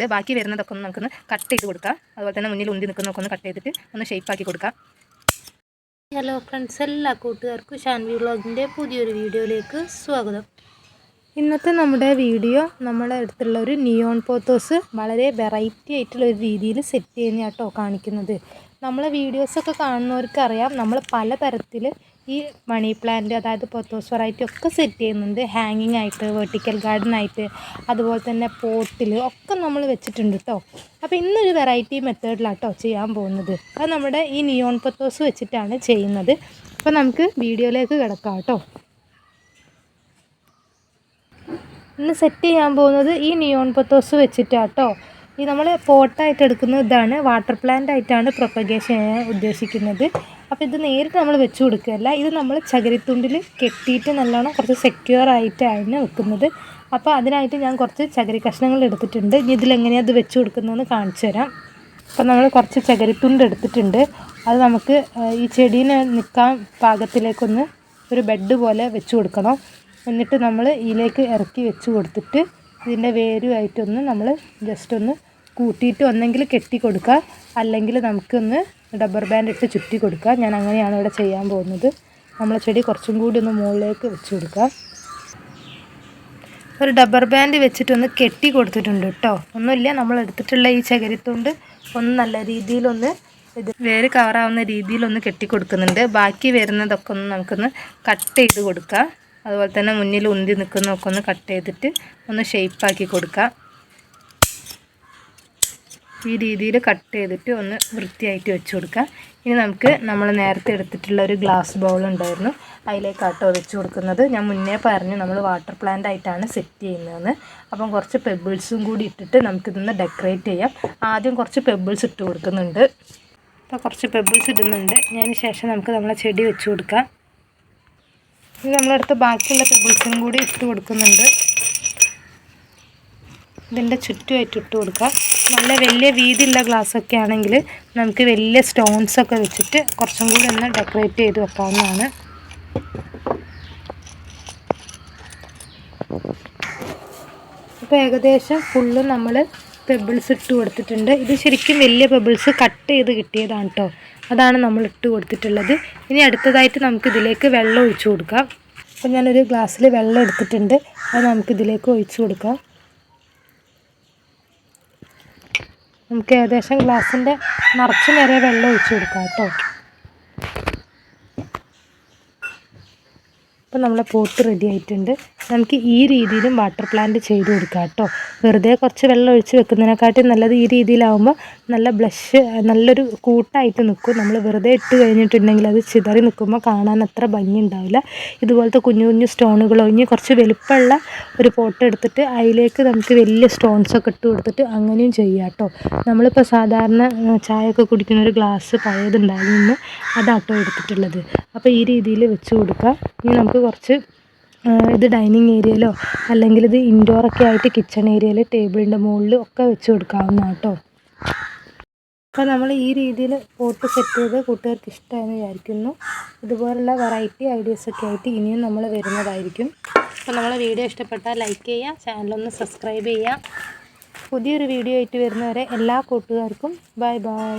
കൊടുക്കുന്നുണ്ട് ബാക്കി വരുന്നതൊക്കെ ഒന്ന് നമുക്കൊന്ന് കട്ട് ചെയ്ത് കൊടുക്കാം. അതുപോലെ തന്നെ മുന്നിൽ ഉന്തി നിൽക്കുന്നതൊക്കെ ഒന്ന് കട്ട് ചെയ്തിട്ട് ഒന്ന് ഷേപ്പാക്കി കൊടുക്കാം. ഹലോ ഫ്രണ്ട്സ് എല്ലാ കൂട്ടുകാർക്കും ഷാൻവി വ്ളോഗിന്റെ പുതിയൊരു വീഡിയോയിലേക്ക് സ്വാഗതം. ഇന്നത്തെ നമ്മുടെ വീഡിയോ നമ്മളെ അടുത്തുള്ള ഒരു നിയോൺ പോത്തോസ് വളരെ വെറൈറ്റി ആയിട്ടുള്ള ഒരു രീതിയിൽ സെറ്റ് ചെയ്യുന്ന കേട്ടോ കാണിക്കുന്നത്. നമ്മളെ വീഡിയോസൊക്കെ കാണുന്നവർക്കറിയാം നമ്മൾ പലതരത്തിൽ ഈ മണി പ്ലാന്റ് അതായത് പൊത്തോസ് വെറൈറ്റി ഒക്കെ സെറ്റ് ചെയ്യുന്നുണ്ട്. ഹാങ്ങിങ് ആയിട്ട് വെർട്ടിക്കൽ ഗാർഡൻ ആയിട്ട് അതുപോലെ തന്നെ പോട്ടിൽ ഒക്കെ നമ്മൾ വെച്ചിട്ടുണ്ട് കേട്ടോ അപ്പോൾ ഇന്നൊരു വെറൈറ്റി മെത്തേഡിലാട്ടോ ചെയ്യാൻ പോകുന്നത്. അത് നമ്മുടെ ഈ നിയോൺ പൊത്തോസ് വെച്ചിട്ടാണ് ചെയ്യുന്നത്. അപ്പോൾ നമുക്ക് വീഡിയോയിലേക്ക് കിടക്കാം കേട്ടോ ഇന്ന് സെറ്റ് ചെയ്യാൻ പോകുന്നത് ഈ നിയോൺ പൊത്തോസ് വെച്ചിട്ടാട്ടോ. ഈ നമ്മൾ പോട്ടായിട്ട് എടുക്കുന്ന ഇതാണ്. വാട്ടർ പ്ലാന്റ് ആയിട്ടാണ് പ്രൊപ്പഗേഷൻ ഉദ്ദേശിക്കുന്നത്. അപ്പോൾ ഇത് നേരിട്ട് നമ്മൾ വെച്ച് കൊടുക്കുകയല്ല. ഇത് നമ്മൾ ചകിരിത്തുണ്ടിൽ കെട്ടിയിട്ട് നല്ലോണം കുറച്ച് സെക്യൂർ ആയിട്ടാണ് വെക്കുന്നത്. അപ്പോൾ അതിനായിട്ട് ഞാൻ കുറച്ച് ചകിരി കഷ്ണങ്ങൾ എടുത്തിട്ടുണ്ട്. ഇനി ഇതിലെങ്ങനെയാണ് അത് വെച്ച് കൊടുക്കുന്നതെന്ന് കാണിച്ചു തരാം. അപ്പോൾ നമ്മൾ കുറച്ച് ചകിരിത്തുണ്ട് എടുത്തിട്ടുണ്ട്. അത് നമുക്ക് ഈ ചെടീനെ നിൽക്കാൻ പാകത്തിലേക്കൊന്ന് ഒരു ബെഡ് പോലെ വെച്ച് കൊടുക്കണം. എന്നിട്ട് നമ്മൾ ഇതിലേക്ക് ഇറക്കി വെച്ച് കൊടുത്തിട്ട് ഇതിന്റെ വേരുമായിട്ടൊന്ന് നമ്മൾ ജസ്റ്റ് ഒന്ന് കൂട്ടിയിട്ട് ഒന്നെങ്കിൽ കെട്ടി കൊടുക്കുക. അല്ലെങ്കിൽ നമുക്കൊന്ന് ഡബ്ബർ ബാൻഡ് ഇട്ട് ചുറ്റി കൊടുക്കുക ഞാൻ അങ്ങനെയാണ് ഇവിടെ ചെയ്യാൻ പോകുന്നത്. നമ്മൾ ചെടി കുറച്ചും കൂടി ഒന്ന് മുകളിലേക്ക് വെച്ച് കൊടുക്കുക ഒരു ഡബ്ബർ ബാൻഡ് വെച്ചിട്ടൊന്ന് കെട്ടി കൊടുത്തിട്ടുണ്ട് കേട്ടോ. ഒന്നുമില്ല നമ്മൾ എടുത്തിട്ടുള്ള ഈ ചകരിത്തുണ്ട് ഒന്ന് നല്ല രീതിയിലൊന്ന് ഇത് വേര് കവറാവുന്ന രീതിയിലൊന്ന് കെട്ടി കൊടുക്കുന്നുണ്ട്. ബാക്കി വരുന്നതൊക്കെ ഒന്ന് നമുക്കൊന്ന് കട്ട് ചെയ്ത് കൊടുക്കാം. അതുപോലെ തന്നെ മുന്നിൽ ഉന്തി നിൽക്കുന്നതൊക്കെ ഒന്ന് കട്ട് ചെയ്തിട്ട് ഒന്ന് ഷേപ്പാക്കി കൊടുക്കുക ഈ രീതിയിൽ കട്ട് ചെയ്തിട്ട് ഒന്ന് വൃത്തിയായിട്ട് വെച്ച് കൊടുക്കുക ഇനി നമുക്ക് നമ്മൾ നേരത്തെ എടുത്തിട്ടുള്ള ഒരു ഗ്ലാസ് ബൗൾ ഉണ്ടായിരുന്നു. അതിലേക്കാട്ടോ വെച്ച് കൊടുക്കുന്നത്. ഞാൻ മുന്നേ പറഞ്ഞു നമ്മൾ വാട്ടർ പ്ലാന്റ് ആയിട്ടാണ് സെറ്റ് ചെയ്യുന്നതെന്ന്. അപ്പം കുറച്ച് പെബിൾസും കൂടി ഇട്ടിട്ട് നമുക്കിതൊന്ന് ഡെക്കറേറ്റ് ചെയ്യാം. ആദ്യം കുറച്ച് പെബിൾസ് ഇട്ട് കൊടുക്കുന്നുണ്ട്. അപ്പോൾ കുറച്ച് പെബിൾസ് ഇടുന്നുണ്ട്. അതിന് ശേഷം നമുക്ക് നമ്മളെ ചെടി വെച്ച് കൊടുക്കാം. ഇനി നമ്മളടുത്ത് ബാക്കിയുള്ള പെബിൾസും കൂടി ഇട്ട് കൊടുക്കുന്നുണ്ട്. ഇതിന്റെ ചുറ്റുമായിട്ട് ഇട്ട് കൊടുക്കാം നല്ല വലിയ വീതിയുള്ള ഗ്ലാസ്സൊക്കെ ആണെങ്കിൽ നമുക്ക് വലിയ സ്റ്റോൺസൊക്കെ വെച്ചിട്ട് കുറച്ചും കൂടി ഒന്ന് ഡെക്കറേറ്റ് ചെയ്ത് വെക്കാവുന്നതാണ്. അപ്പോൾ ഏകദേശം ഫുള്ള് നമ്മൾ പെബിൾസ് ഇട്ട് കൊടുത്തിട്ടുണ്ട്. ഇത് ശരിക്കും വലിയ പെബിൾസ് കട്ട് ചെയ്ത് കിട്ടിയതാണ് കേട്ടോ അതാണ് നമ്മൾ ഇട്ട് കൊടുത്തിട്ടുള്ളത്. ഇനി അടുത്തതായിട്ട് നമുക്ക് ഇതിലേക്ക് വെള്ളം ഒഴിച്ചു കൊടുക്കാം. അപ്പോൾ ഞാനൊരു ഗ്ലാസ്സിൽ വെള്ളം എടുത്തിട്ടുണ്ട്. അത് നമുക്ക് ഇതിലേക്ക് ഒഴിച്ചു കൊടുക്കാം. നമുക്ക് ഏകദേശം ഗ്ലാസിന്റെ നിറച്ച് നേരെ വെള്ളം ഒഴിച്ച് കൊടുക്കാം കേട്ടോ. അപ്പോൾ നമ്മളെ പോട്ട് റെഡി ആയിട്ടുണ്ട്. നമുക്ക് ഈ രീതിയിലും വാട്ടർ പ്ലാന്റ് ചെയ്ത് കൊടുക്കാം കേട്ടോ. വെറുതെ കുറച്ച് വെള്ളം ഒഴിച്ച് വെക്കുന്നതിനെക്കാട്ടും നല്ലത് ഈ രീതിയിലാവുമ്പോൾ നല്ല ബ്ലഷ് നല്ലൊരു കൂട്ടായിട്ട് നിൽക്കും. നമ്മൾ വെറുതെ ഇട്ട് കഴിഞ്ഞിട്ടുണ്ടെങ്കിൽ അത് ചിതറി നിൽക്കുമ്പോൾ കാണാൻ അത്ര ഭംഗി ഉണ്ടാവില്ല ഇതുപോലത്തെ കുഞ്ഞു കുഞ്ഞു സ്റ്റോണുകളോ ഇനി കുറച്ച് വലുപ്പമുള്ള ഒരു പോട്ട് എടുത്തിട്ട് അതിലേക്ക് നമുക്ക് വലിയ സ്റ്റോൺസൊക്കെ ഇട്ട് കൊടുത്തിട്ട് അങ്ങനെയും ചെയ്യാം കേട്ടോ. നമ്മളിപ്പോൾ സാധാരണ ചായയൊക്കെ കുടിക്കുന്ന ഒരു ഗ്ലാസ് പഴയതുണ്ടായിരുന്നു. അതാട്ടോ എടുത്തിട്ടുള്ളത്. അപ്പോൾ ഈ രീതിയിൽ വെച്ച് കൊടുക്കാം. ഇനി നമുക്ക് കുറച്ച് ഇത് ഡൈനിങ് ഏരിയയിലോ അല്ലെങ്കിൽ ഇത് ഇൻഡോർ ഒക്കെ ആയിട്ട് കിച്ചൺ ഏരിയയിൽ ടേബിളിന്റെ മുകളിൽ ഒക്കെ വെച്ച് കൊടുക്കാവുന്നതാണ് കേട്ടോ. അപ്പോൾ നമ്മൾ ഈ രീതിയിൽ പോട്ട് സെറ്റ് ചെയ്ത് കൂട്ടുകാർക്ക് ഇഷ്ടമായെന്ന് വിചാരിക്കുന്നു. ഇതുപോലുള്ള വെറൈറ്റി ഐഡിയാസൊക്കെ ആയിട്ട് ഇനിയും നമ്മൾ വരുന്നതായിരിക്കും. അപ്പോൾ നമ്മളെ വീഡിയോ ഇഷ്ടപ്പെട്ടാൽ ലൈക്ക് ചെയ്യുക ചാനലൊന്ന് സബ്സ്ക്രൈബ് ചെയ്യുക പുതിയൊരു വീഡിയോ ആയിട്ട് വരുന്നവരെ എല്ലാ കൂട്ടുകാർക്കും ബൈ ബൈ